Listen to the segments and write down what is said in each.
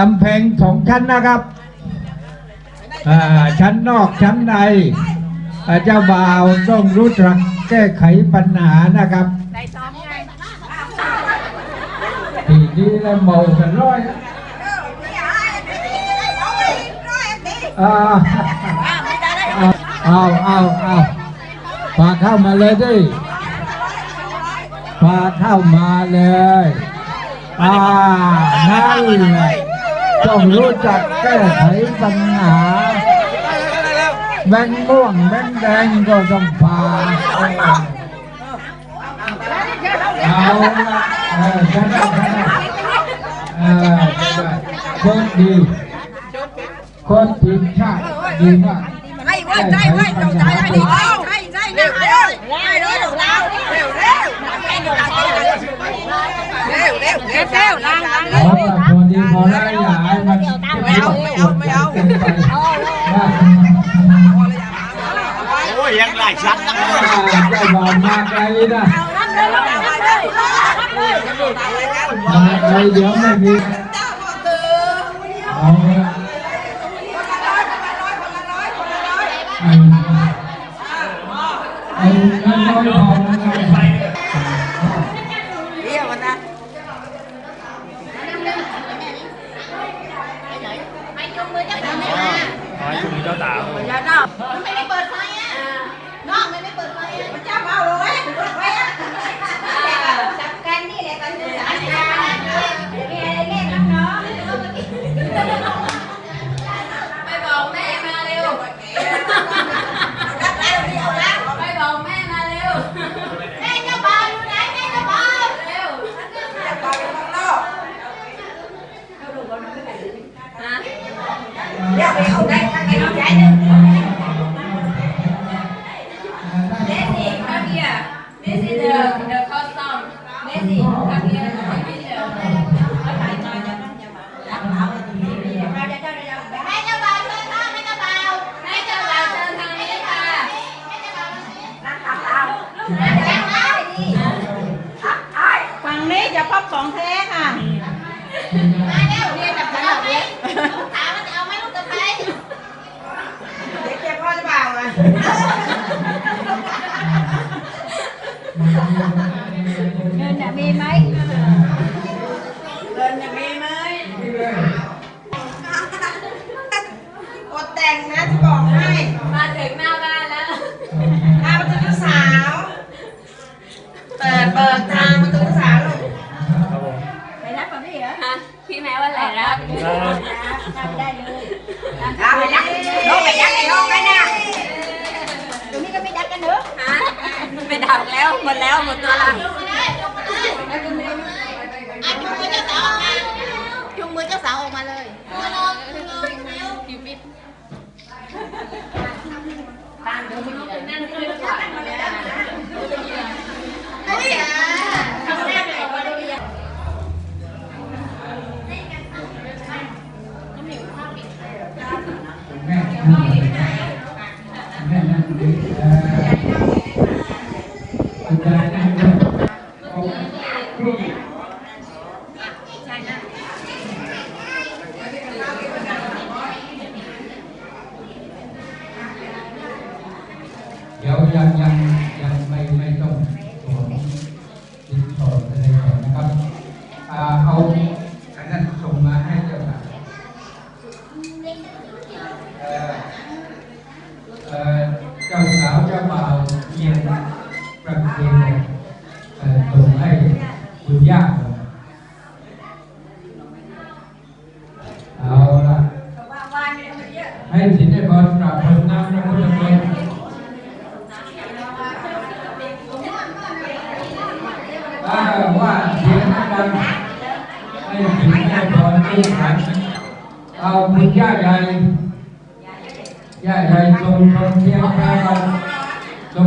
ลำเพลงของชั้นนะครับ ชั้นนอกชั้นในเจ้าบ่าวต้องรู้จักแก้ไขปัญหานะครับ ทีนี้แล้วเมาสันร้อยเอาเอาเอาเาฝาเข้ามาเลยดิฝาเข้ามาเลย อ่านั่นเลย ต้องรู้จักแก้ไขปัญหา แบงม่วงแบงแดงก็ต้องผ่าเอาละเออชนะชนะเออโชดีคนทีมชาติดีมากช่เว่าใจไว้เจ้าใช่ใช่เดีใจใจใจนะไอ้ไอ้ด้วยเราเร็วเร็วเร็วเร็วเร็วล้างล้างพอแล้วพอดีพอแล้วอย่า mày ông mày ông mày ông ôi em lại sẵn đây giống này đi Hãy subscribe cho kênh Ghiền Mì Gõ Để không bỏ lỡ những video hấp dẫn 我家大 ลังแล้วหมดแล้วหมดตัวละงจุงมือเจ้าสาวออกมาเลยคิวปิดบ้านเขาไม่มีอะไร Dia bilang, ya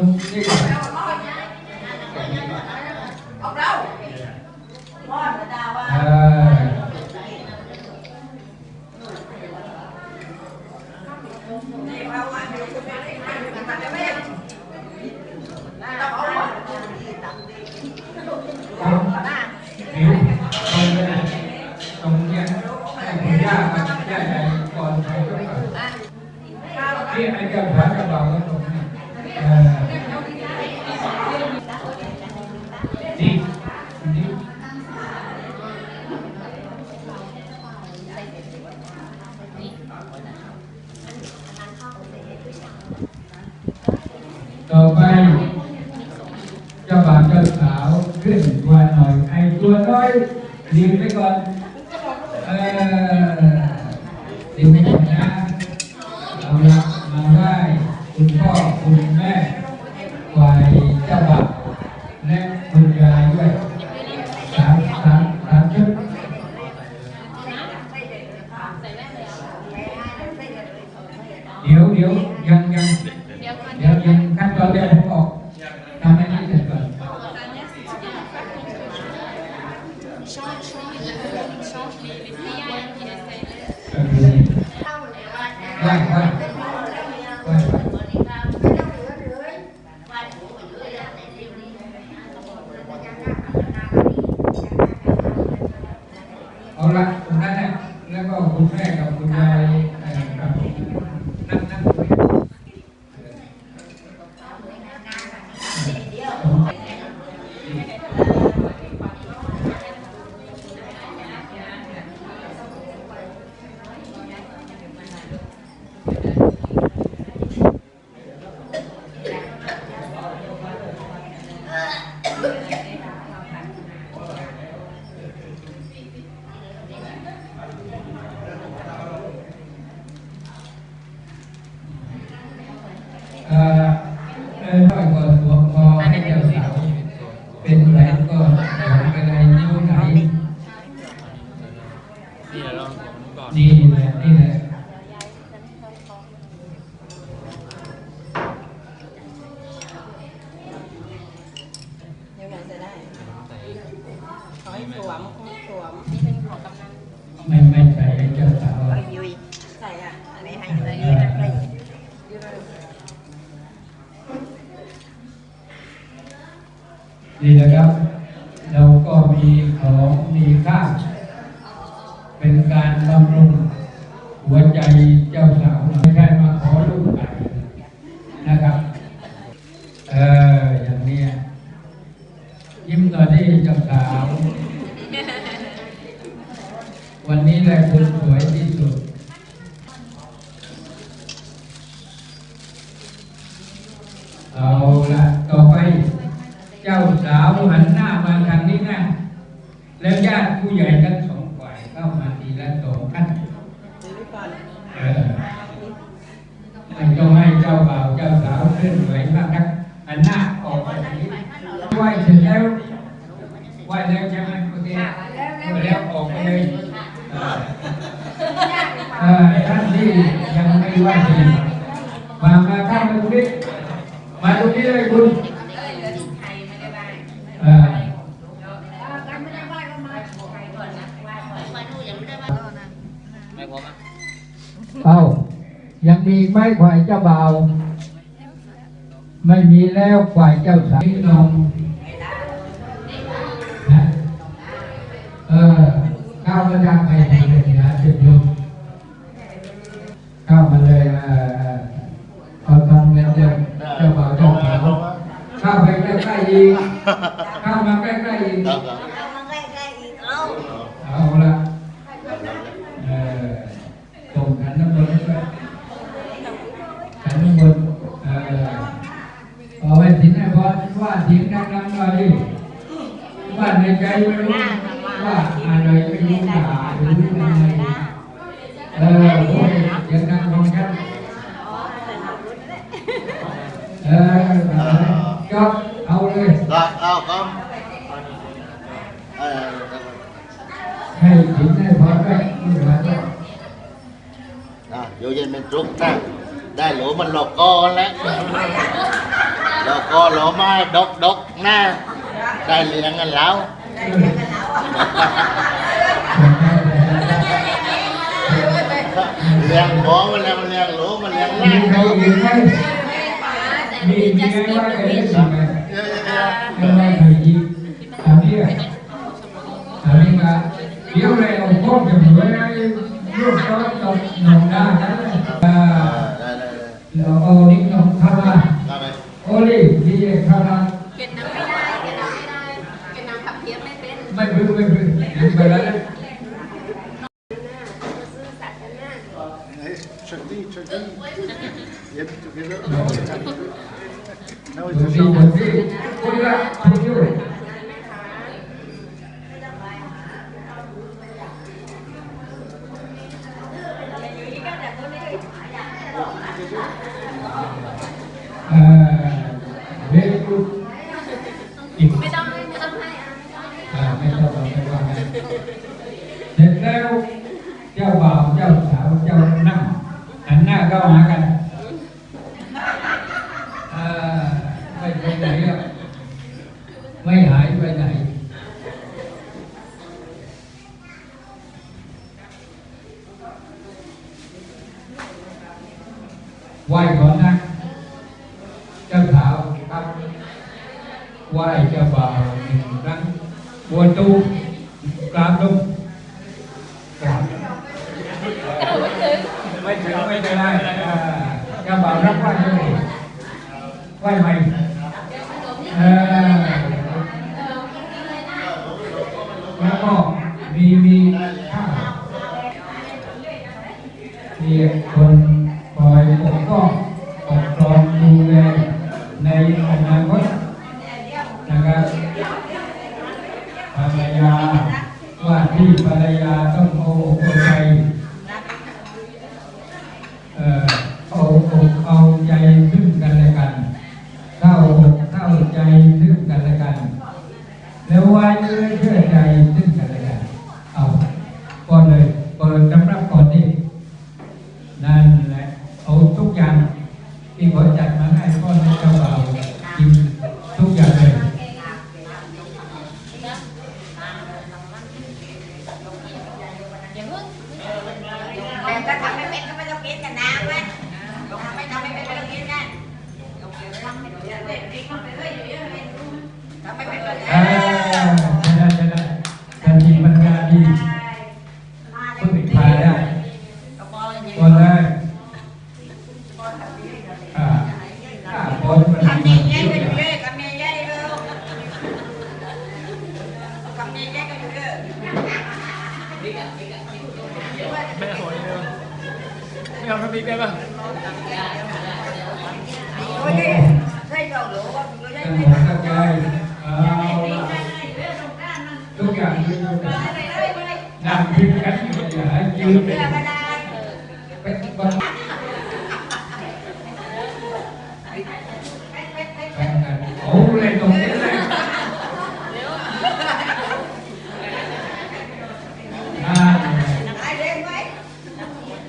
嗯那个 cho bà trần bảo chuyển qua nói anh tuấn nói nhìn với con. À, tìm với con Hola, ¿dónde. วันนี้แหละคุณสวย ยังมีไหมฝ่ายเจ้าบ่าว ไม่มีแล้วฝ่ายเจ้าสาวลงเออก้าวมาดักไปไหนเลยนะจุดยุมก้าวมาเลยเออเอาทำแล้วเจ้าบ่าวเจ้าสาวข้าวไปใกล้ๆอีกข้ามาใกล้ๆอีก vô dây mình trút ra đây lũ mình lột co lắm lột co lỗ mai đốt đốt na đây liền anh lão เลี้ยงหมอมันเลี้ยงมันเลี้ยงหลูมันเลี้ยงมีใครเห็นไหมมีมีใครว่าใครเห็นไหมไม่ได้เคยยิงทำเนี่ยทำเนี่ยเดี๋ยวเราพ่อจะเหมือนไอ้ลูกเขาตอน 那干嘛干 คนคอยปกป้องปกครองดูแลในอนาคตนะครับภรรยาว่าที่ภรรยาต้องเอาอกเอาใจเอ่ออาอกเอาใจซึ่งกันและกันเข้าอกเข้าใจซึ่งกันและกัน แล้ววายเรื่อย ủ lên cùng tiếng lên à,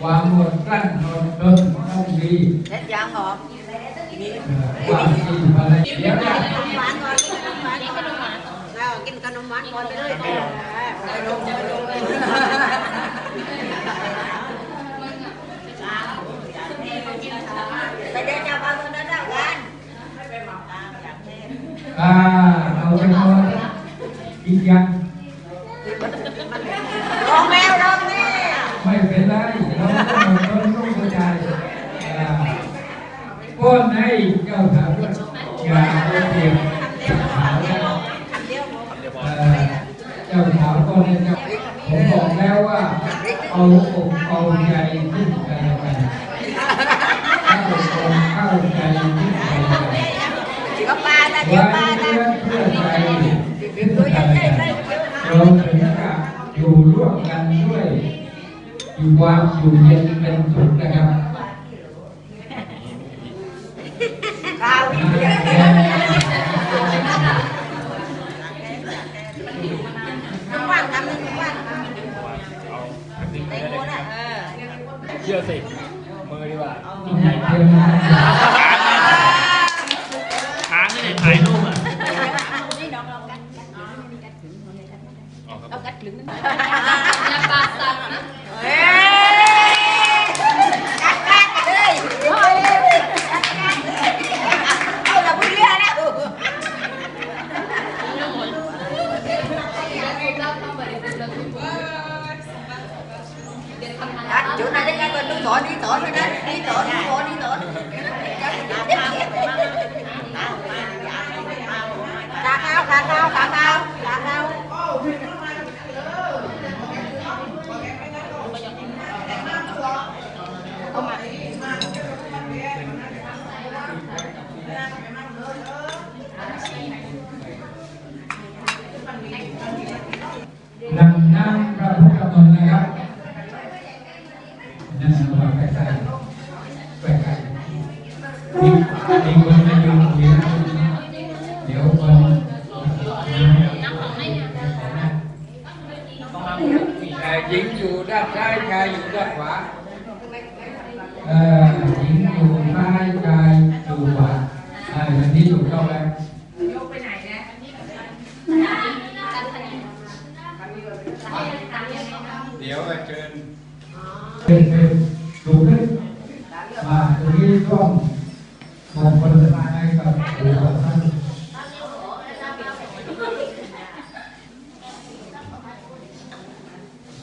qua một căn hồn đơn không gì để cho hộp qua gì mà lại kéo ra cái งเก้าสามก็ยาก็เทียมขาวนะเจ้าขาวก็เนี่ยคผมบอกแล้วว่า เอาอกเอาใจขึ้นกันแล้วกันถ้าผมเข้าใจขึ้นกันแล้วกันไว้เพื่อเพื่อใจขึ้นกันวกันเราถึงจะอยู่ร่วมกันด้วย อยู่ความอยู่เย็นเป็นสุขนะครับ I know นะครับ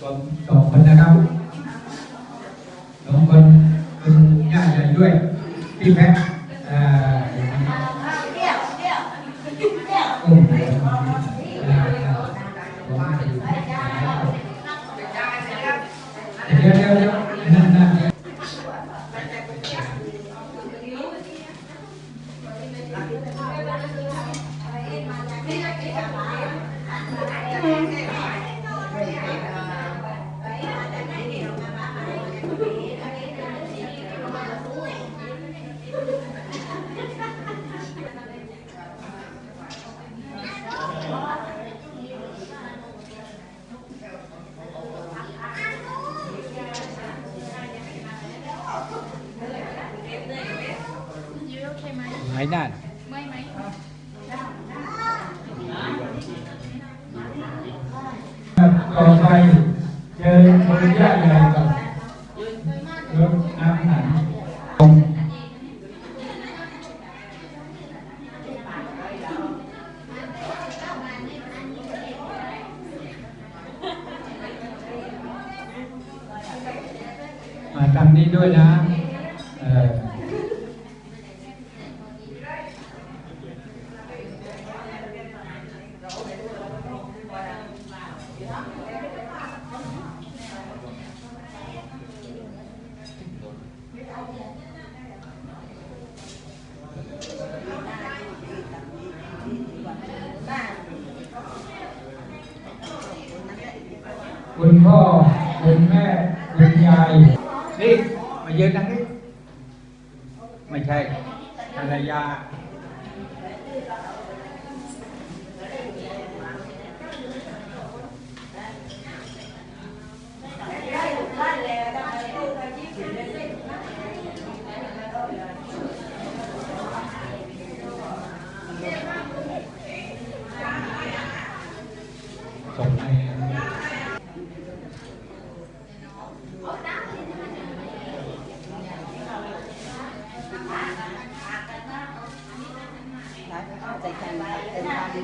รวมสองคนนะครับสองคนคุณย่าใหญ่ด้วยพี่แพะ Ainan. คุณพ่อคุณแม่คุณยายนี่มายืนนั่ง พร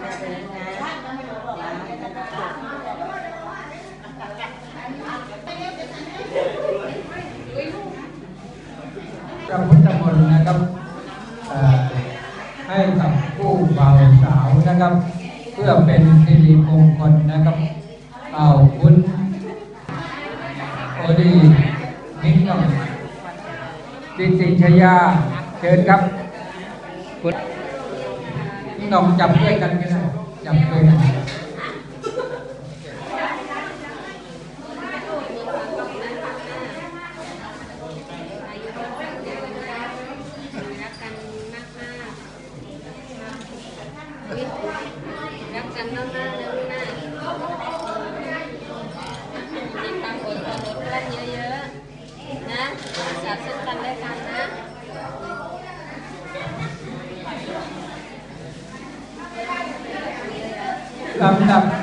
ะพุทธมนต์นะครับให้กับผู้เบาสาวนะครับ เพื่อเป็นสิริมงคลนะครับเป่าคุณโอดีนิ่งนองจิติชยาเชิญครับ อกจับแยกกันไ have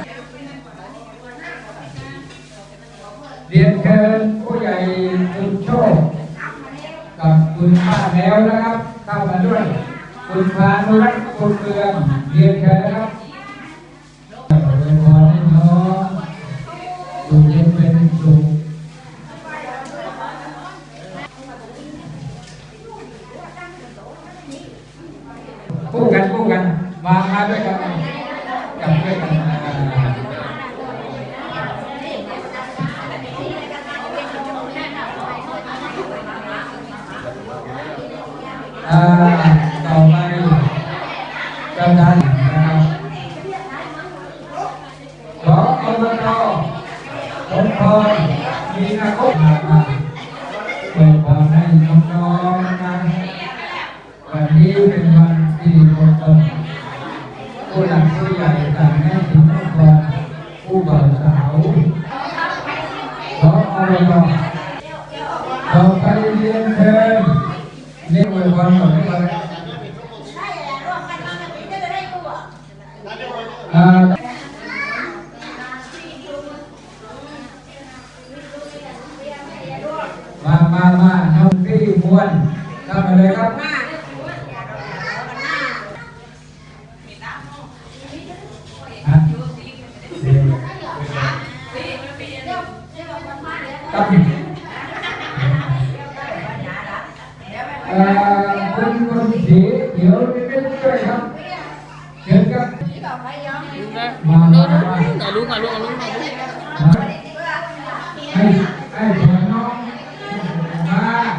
Our family and friends, name my one, my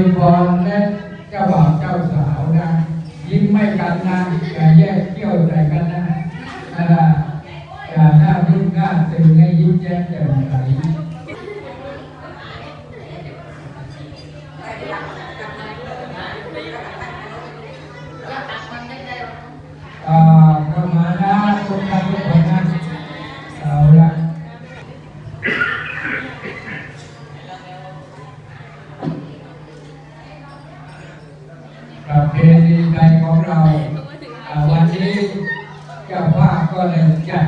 everyone. ประเพณีไทยของเรา วันนี้เจ้าภาพก็เลยจัด